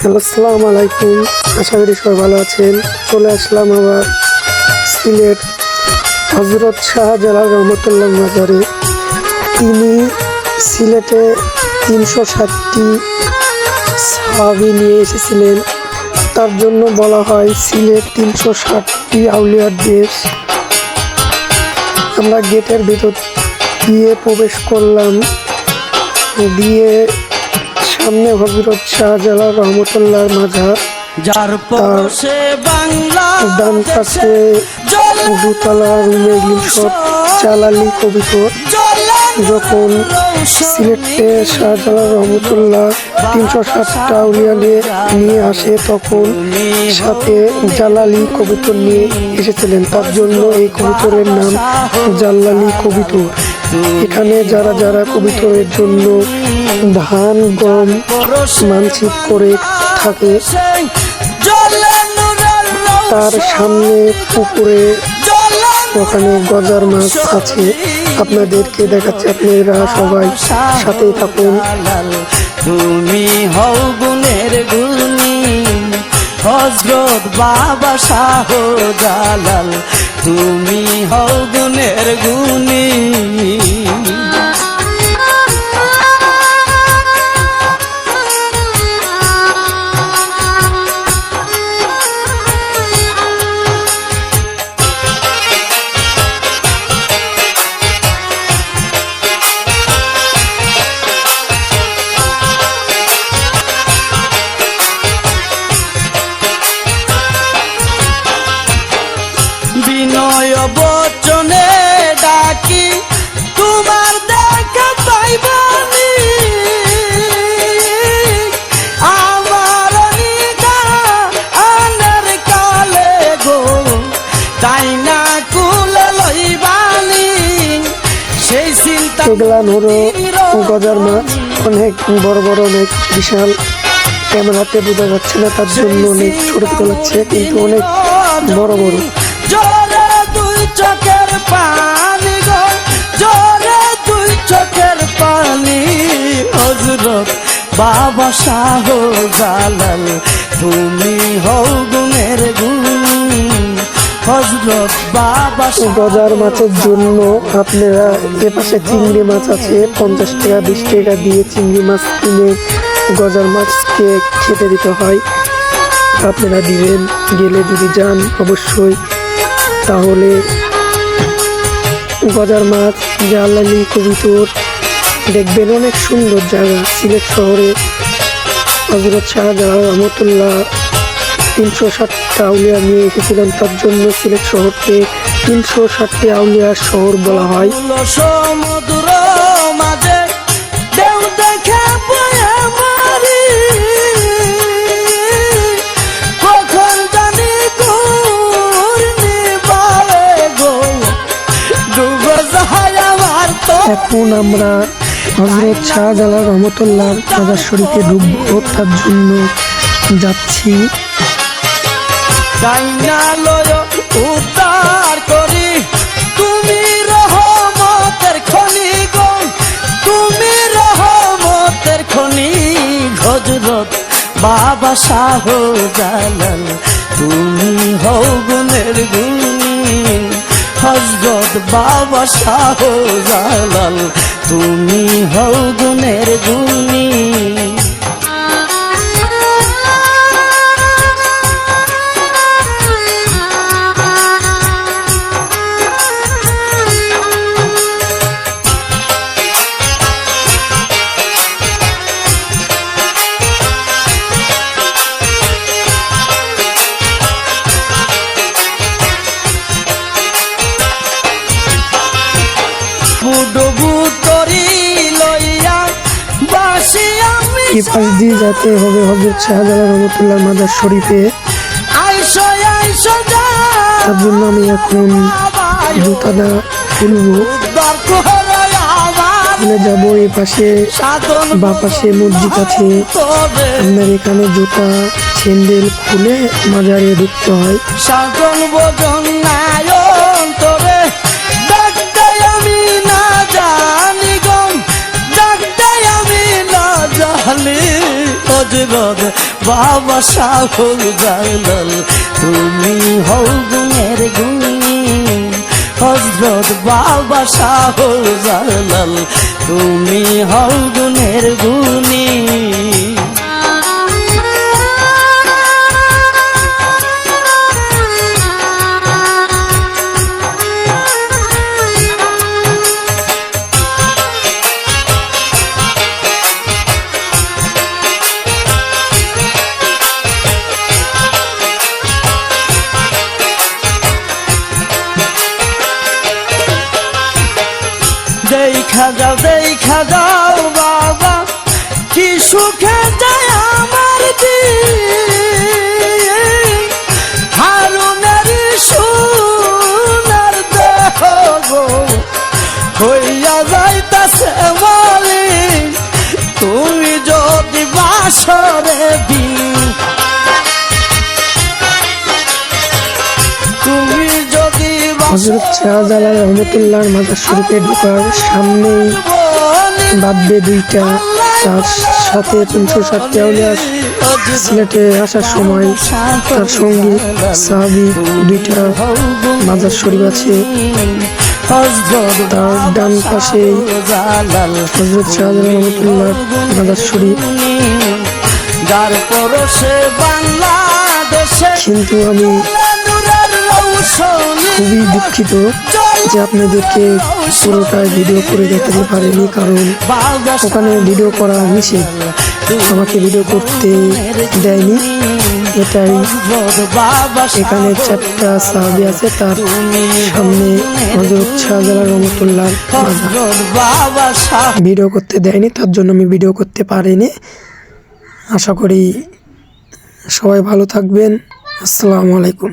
Hello, আসসালামু আলাইকুম। আশা করি সবাই ভালো আছেন। চলে আসলাম আবার সিলেট হজরত শাহজালাল রহমতুল্লাহ মাজারে। তিনি সিলেটে তিনশো ষাটটি সাহাবি নিয়ে এসেছিলেন। তার জন্য বলা হয় সিলেট তিনশো ষাটটি আউলিয়ার দেশ। আমরা গেটের ভেতর দিয়ে প্রবেশ করলাম। দিয়ে সামনে হজরত শাহজালাল রহমতুল্লাহর মাজার। যার পরশে বাংলা ডান পাশে দুতলা রুমে সব চালালি কবিতর। যখন সিলেটে শাহজালাল রহমতুল্লাহ তিনশো ষাটটা উলিয়া নিয়ে নিয়ে আসে তখন সাথে জালালি কবিতর নিয়ে এসেছিলেন। তার জন্য এই কবিতরের নাম জাল্লালি কবিতর। এখানে যারা যারা কবিতরের জন্য ধান, গম মানসিক করে থাকে। তার সামনে পুকুরে ওখানে গজার মাছ আছে। আপনাদেরকে দেখাচ্ছে, আপনারা সবাই সাথেই থাকুন। তুমি হও গুণের গুণী, হজরত বাবা শাহ জালাল তুমি হও গুণের গুণী। এগুলা হলো গজার মাছ অনেক বড় বড়, অনেক বিশাল। ক্যামেরাতে বোঝা যাচ্ছে না, তার জন্য অনেক ছোট ছোট লাগছে, কিন্তু অনেক বড় বড়। বাবা শাহ জালাল, তুমি হও গুণের গুণ। গজার মাছের জন্য আপনারা এ পাশে চিংড়ি মাছ আছে, পঞ্চাশ টাকা, বিশ টাকা দিয়ে চিংড়ি মাছ কিনে গজার মাছকে খেতে দিতে হয়। আপনারা দিবেন, গেলে যদি যান অবশ্যই, তাহলে গজার মাছ, জালালি কবিতর, দেখবেন অনেক সুন্দর জায়গা, সিলেট শহরে। হজরত শাহজালাল রহমতুল্লাহ তিনশো ষাটটা আউলিয়া নিয়ে এসেছিলেন তার জন্য সিলেট শহরকে তিনশো ষাটটি আউলিয়ার শহর বলা হয়। ডুবে এখন আমরা হজরত শাহজালাল রহমতুল্লাহ মাজার শরীফে ঢুকবো তার জন্য যাচ্ছি। ডাইনা লয় উদ্ধার করি। তুমি রহমতের খনি গো। তুমি রহমতের খনি হজরত বাবা শাহ জালাল তুমি হও গুণের গুণী হজরত বাবা শাহ জালাল তুমি হও গুণের গুণী এই পাশ দিয়ে যেতে হবে হজরত শাহজালাল রহমতুল্লাহ মাজার শরীফে। তার জন্য আমি এখন জুতাটা খুলবো করে যাব এই পাশে বা পাশে মসজিদ আছে। আপনার এখানে জুতা স্যান্ডেল খুলে মাজারে ঢুকতে হয়। হজরত বাবা শাহুল জালাল, তুমি হও গুণের গুণী। হজরত বাবা শাহুল জালাল, তুমি হও গুণের গুণী। যাও দেখা যাও বাবা, কি সুখে যায় আমার হারুনের সোনার দেহ গো, হইয়া যাইতাছে মালিক তুমি যদি বাসরে দিন হজরত শাহজালাল রহমতুল্লাহর মাজার শরীফে ঢোকার সামনেই বাব্বে দুইটা তার সাথে তিনশো ষাটটি আউলিয়া সিলেটে আসার সময় তার সঙ্গী সাহাবি দুইটা মাজার শরীফ আছে। তার ডান পাশে হজরত শাহজালাল রহমতুল্লাহর মাজার শরীফ। কিন্তু আমি খুবই দুঃখিত যে আপনাদেরকে পুরোটাই ভিডিও করে দেখাতে পারিনি, কারণ ওখানে ভিডিও করা নিষেধ আমাকে ভিডিও করতে দেয়নি। এটাই এখানে চারটা সাহাবি আছে, তার সামনে হজরত শাহজালাল রহমতুল্লাহ ভিডিও করতে দেয়নি, তার জন্য আমি ভিডিও করতে পারিনি। আশা করি সবাই ভালো থাকবেন। আসসালামু আলাইকুম।